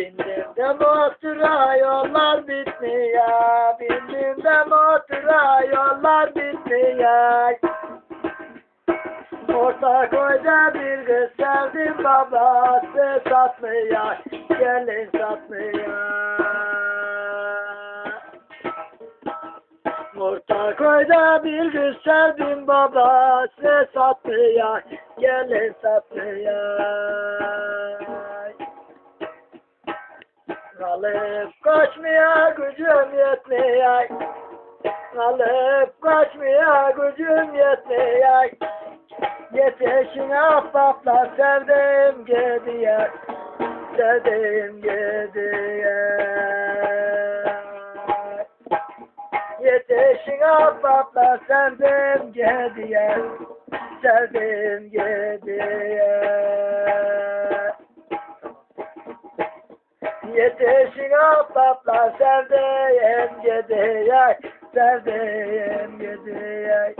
Bindim de motora yollar bitmiyor. Bindim de motora yollar bitmiyor. Orta koyda bir kız sevdim babası satmıyor. Gelin satmıyor. Orta koyda bir kız sevdim babası satmıyor. Gelin satmıyor. Alıp kaçmaya gücüm yetmiyor. Alıp kaçmaya gücüm yetmiyor. Yetişin ahbaplar sevdim gidiyor. Sevdim gidiyor. Yetişin ahbaplar sevdim gidiyor. Sevdim gidiyor. Yetişin ahbaplar serdeyem gedeyay Serdeyem gedeyay